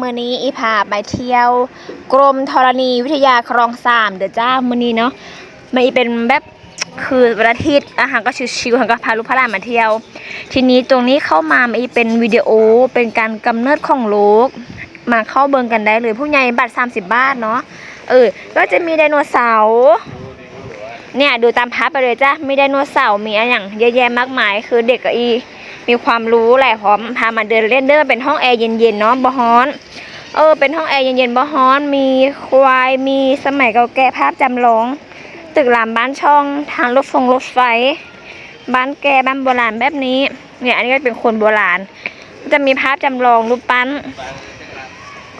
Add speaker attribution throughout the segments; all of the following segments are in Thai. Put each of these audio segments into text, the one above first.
Speaker 1: มื่อนี้อีพาไปเที่ยว กรมธรณีวิทยาคลองสามเดี๋ยวจ้ามื่อนี้เนาะมันเป็นแบบคือวันอาทิตย์อาหารก็ชิวๆอาหารก็พาลูกพาหลานมาเที่ยว ทีนี้ตรงนี้เข้ามามันเป็นวิดีโอเป็นการกำเนิดของโลก มาเข้าเบิงกันได้เลยผู้ใหญ่บัตร30 บาทเนาะเออก็จะมีไดโนเสาร์เนี่ยดูตามพับไปเลยจ้ะมีไดโนเสาร์มีอะไรอย่างเยอะแยะมากมาย คือเด็กกับอี มีความรู้แหละพร้อมพามาเดินเล่นเดินเป็นห้องแอร์เย็นๆเนาะบ่ฮ้อนเออเป็นห้องแอร์เย็นๆบ่ฮ้อนมีควายมีสมัยเก่าแก่ภาพจำลอง ตึกรามบ้านช่องทางรถฟงรถไฟ บ้านแก่บ้านโบราณแบบนี้เนี่ยอันนี้ก็เป็นคนโบราณ จะมีภาพจำลองรูปปั้น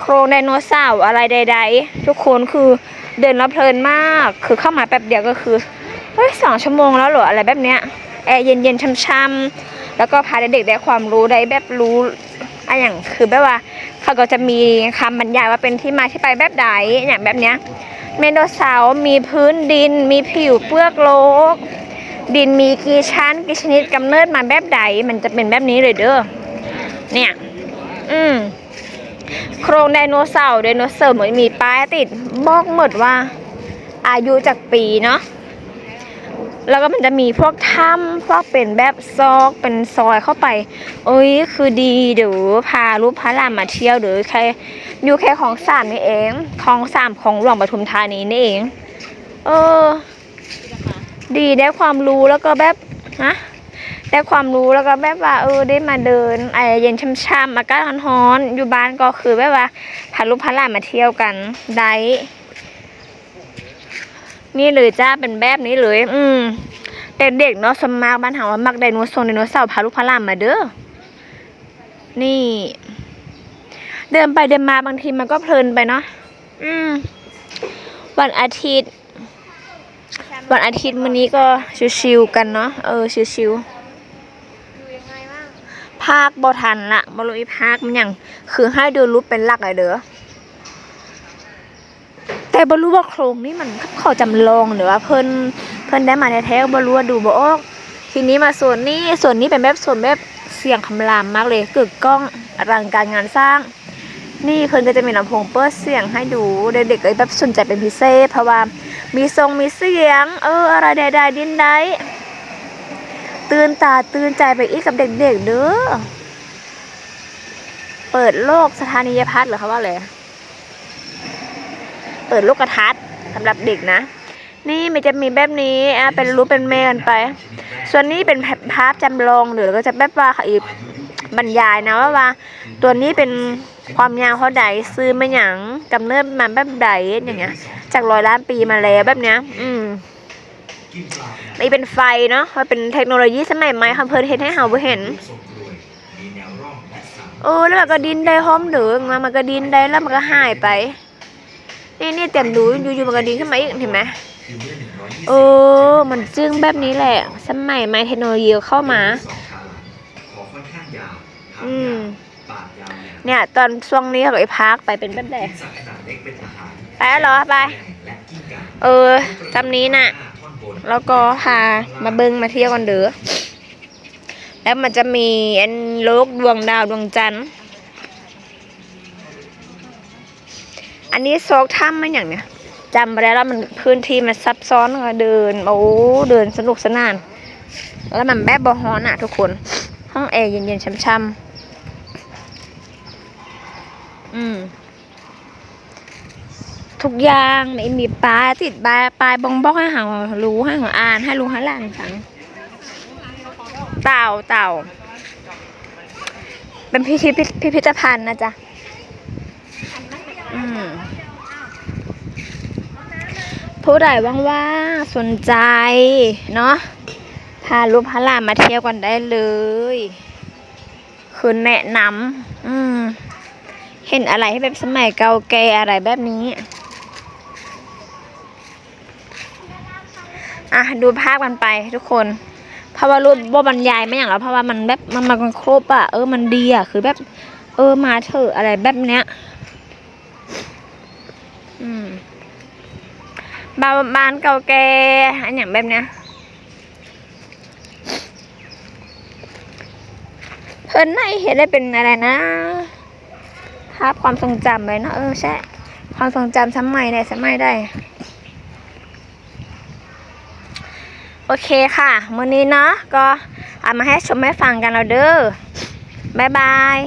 Speaker 1: โครงไดโนเสาร์อะไรใด ๆ ทุกคนคือเดินแล้วเพลินมาก คือเข้ามาแป๊บเดียวก็คือเฮ้ยสองชั่วโมงแล้วเหรออะไรแบบเนี้ยแอร์เย็นๆช่ำๆ แล้วก็พาเด็กๆได้ความรู้ได้แบบรู้อะอย่างคือแบบว่า เขาก็จะมีคำบรรยายว่าเป็นที่มาที่ไปแบบใดอย่างแบบเนี้ยเมโดเสาร์มีพื้นดิน มีผิวเปลือกโลก ดินมีกี่ชั้นกี่ชนิดกำเนิดมาแบบใดมันจะเป็นแบบนี้เลยเด้อเนี่ย อืมโครงไดโนเสาร์ไดโนเสาร์เหมือนมีป้ายติดบอกหมดว่า อายุจากปีเนาะ แล้วก็มันจะมีพวกถ้ำพวกเป็นแบบซอกเป็นซอยเข้าไป เอ้ยคือดีเดี๋ยวพาลูกพาหลานมาเที่ยวเดี๋ยวแค่อยู่แค่ของสามนี่เองของสามของหลวงปทุมธานีนี่เอง เออ ดีได้ความรู้แล้วก็แบบฮะได้ความรู้แล้วก็แบบว่าเออได้มาเดินไอเย็นช่ำๆอากาศร้อนๆอยู่บ้านก็คือแบบว่าพาลูกพาหลานมาเที่ยวกันได้ นี่เลยจ้าเป็นแบบนี้เลย อืมเด็กๆเนาะสวนมากบ้านหาว่ามักไดโนเสาร์ไดโนเสาร์พาลูกพาหลานมาเด้อนี่ เดินไปเดินมาบางทีมันก็เพลินไปเนาะอืม วันอาทิตย์ วันอาทิตย์มื้อนี้ก็ชิวๆกันเนาะเออชิวๆภาคบ่ทันละบ่รู้อีภาคมันหยังคือให้ดูรูปเป็นหลักเลยเด้อแต่ บ่รู้ว่าโครงนี่มันเขาจำลองหรือว่าเพิ่นเพิ่นได้มาแท้ๆบ่รู้ว่าดูบ่ออกทีนี้มาส่วนนี้ส่วนนี้เป็นแบบส่วนแบบเสียงคำรามมากเลยกึกก้องอลังการงานสร้าง นี่เพิ่นก็จะมีลำโพงเปิดเสียงให้ดูเด็กๆก็แบบสนใจเป็นพิเศษเพราะว่ามีทรงมีเสียง เอออะไรใดๆดินได้ตื่นตาตื่นใจไปอีกกับเด็กๆเด้อเปิดโลกสถานียพัฒน์หรือคะว่าเลย เปิดลูกกระทัดสำหรับเด็กนะ นี่มันจะมีแบบนี้อะเป็นรูปเป็นเมกันไป ส่วนนี้เป็นภาพจำลองหรือก็จะแบบว่าอีกบรรยายนะว่าว่า ตัวนี้เป็นความยาวเท่าใดซื้อมาหยังกำเนิดมาแบบใดอย่างเงี้ย จากร้อยล้านปีมาแล้วแบบเนี้ย อืมนี่เป็นไฟเนาะมันเป็นเทคโนโลยีสมัยใหม่ค่ะเพิ่นเฮ็ดให้เฮาบ่เห็นเออแล้วมันก็ดินได้ห้อมเดือมามันก็ดินได้แล้วมันก็หายไป นี่นี่เต็มดูอยู่ๆมันก็ดินขึ้นมาอีกเห็นไหมเออ มันจึ้งแบบนี้แหละ สมัยใหม่เทคโนโลยีเข้ามา อืม เนี่ย ตอนช่วงนี้เขาไอ้พักไปเป็นแบบไหนไปแล้วเหรอไป เออจำนี้น่ะ แล้วก็พามาเบิงมาเที่ยวกันเด้อ แล้วมันจะมีอันโลกดวงดาวดวงจันทร์ อันนี้โซกถ้ำมันอย่างเนี้ยจำไปได้แล้วมันพื้นที่มันซับซ้อนเดิน โอ้เดินสนุกสนาน แล้วมันแบบบอฮอนอะทุกคน ห้องแอร์เย็นๆช่ำๆอืมทุกอย่างไม่มีปลายติดปลายปลายบองบอกให้หารู้ให้หาอ่านให้รู้ให้หลานฟังเต่าเต่าเป็นพิพิธพิพิธภัณฑ์นะจ๊ะ อืมผู้ใดว่างๆสนใจ เนาะพาลูกพาหลานมาเที่ยวกันได้เลยคือแนะนำอืมเห็นอะไรให้แบบสมัยเก่าแก่อะไรแบบนี้อะดูภาพกันไปทุกคนเพราะว่ารูปบ่บรรยายไม่อย่างแล้วเพราะว่ามันแบบมันมันครบอะเออมันดีอะคือแบบ เออมาเถอะอะไรแบบเนี้ย อืมบ้านบ้านเก่าแก่อันอย่างแบบเนี้ยเพิ่นในเห็นได้เป็นอะไรนะภาพความทรงจำเลยเนาะเออใช่ ความทรงจำสมัยไหนสมัยได้โอเคค่ะมื้อนี้เนาะก็เอามาให้ชมให้ฟังกันเราเด้อบ๊ายบาย